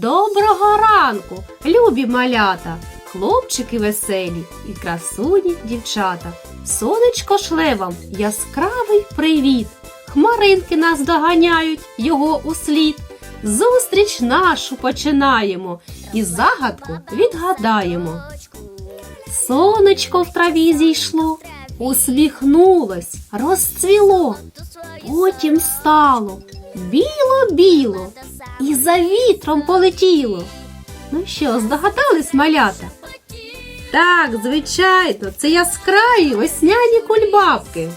Доброго ранку, любі малята, хлопчики веселі і красуні дівчата. Сонечко шле вам яскравий привіт. Хмаринки нас доганяють його услід. Зустріч нашу починаємо і загадку відгадаємо. Сонечко в траві зійшло, усміхнулось, розцвіло, потім стало біло-біло і за вітром полетіло. Ну що, здогадались, малята? Так, звичайно, це яскраві весняні кульбабки.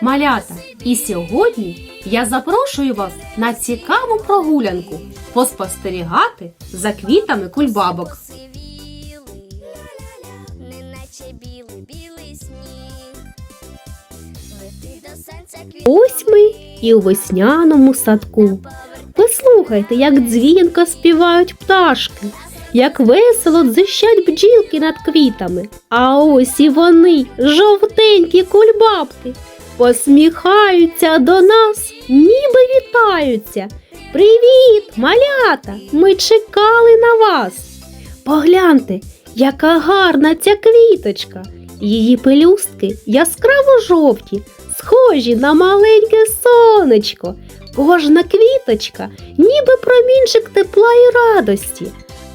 Малята, і сьогодні я запрошую вас на цікаву прогулянку поспостерігати за квітами кульбабок. Ось ми і у весняному садку. Послухайте, як дзвінко співають пташки, як весело дзищать бджілки над квітами. А ось і вони, жовтенькі кульбабки, посміхаються до нас, ніби вітаються. Привіт, малята! Ми чекали на вас. Погляньте, яка гарна ця квіточка. Її пелюстки яскраво жовті, схожі на маленьке сонечко. Кожна квіточка, ніби промінчик тепла і радості.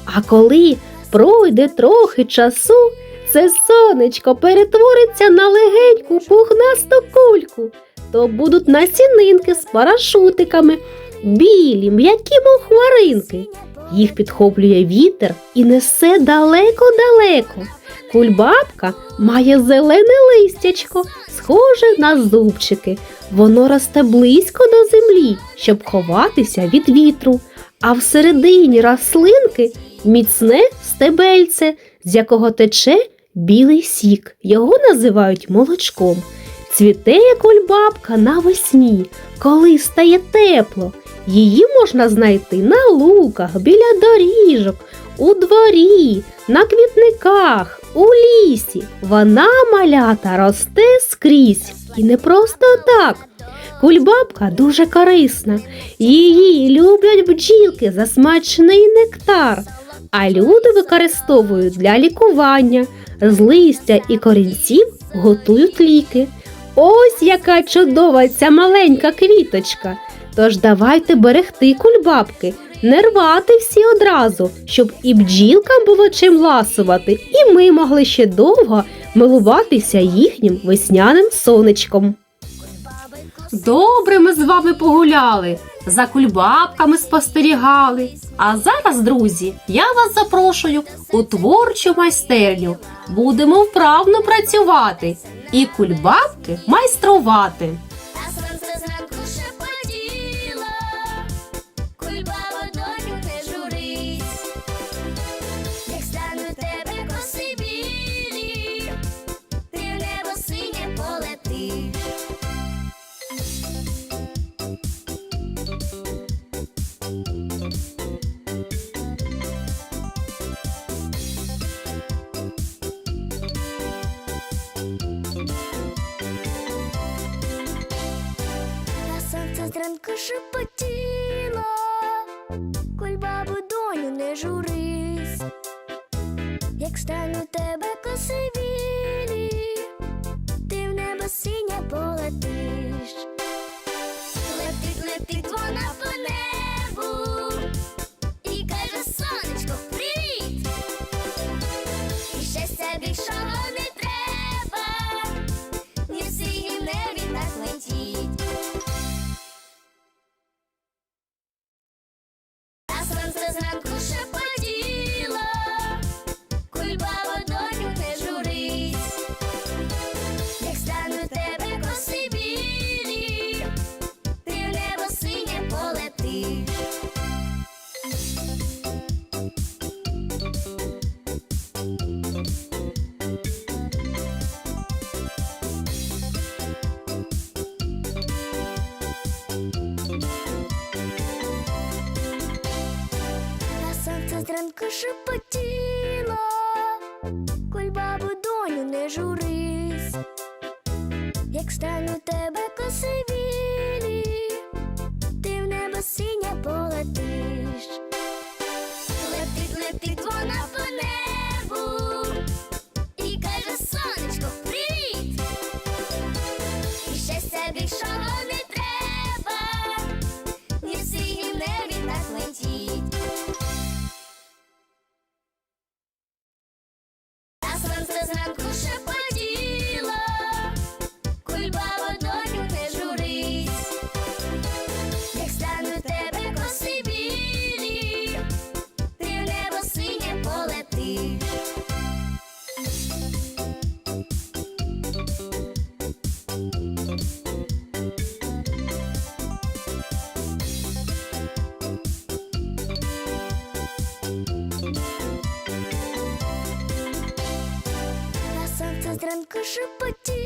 А коли пройде трохи часу, це сонечко перетвориться на легеньку пухнасту кульку, то будуть насінинки з парашутиками, білі, м'які мов хмаринки. Їх підхоплює вітер і несе далеко-далеко. Кульбабка має зелене листячко, схоже на зубчики. Воно росте близько до землі, щоб ховатися від вітру. А всередині рослинки міцне стебельце, з якого тече білий сік. Його називають молочком. Цвіте кульбабка навесні, коли стає тепло. Її можна знайти на луках, біля доріжок, у дворі, на квітниках, у лісі. Вона малята росте скрізь. І не просто так. Кульбабка дуже корисна. Її люблять бджілки за смачний нектар, а люди використовують для лікування. З листя і корінців готують ліки. Ось яка чудова ця маленька квіточка. Тож давайте берегти кульбабки, не рвати всі одразу, щоб і бджілкам було чим ласувати, і ми могли ще довго милуватися їхнім весняним сонечком. Добре ми з вами погуляли, за кульбабками спостерігали. А зараз, друзі, я вас запрошую у творчу майстерню. Будемо вправно працювати і кульбабки майструвати. Сонце зранку шепотіло, кульбабу доню не журись, як стану тебе коси білі, ти в небо синє полетиш. Летить, летить вона по небу і каже сонечко, привіт! І щастя більшого Вона зранку шепотіла, коль бабу доню не журись, як стану тебе косивілі, ти в небо синя полетиш, летить, летить вона по небу і каже сонечко, привіт, і щастя більшого. Шепотіло,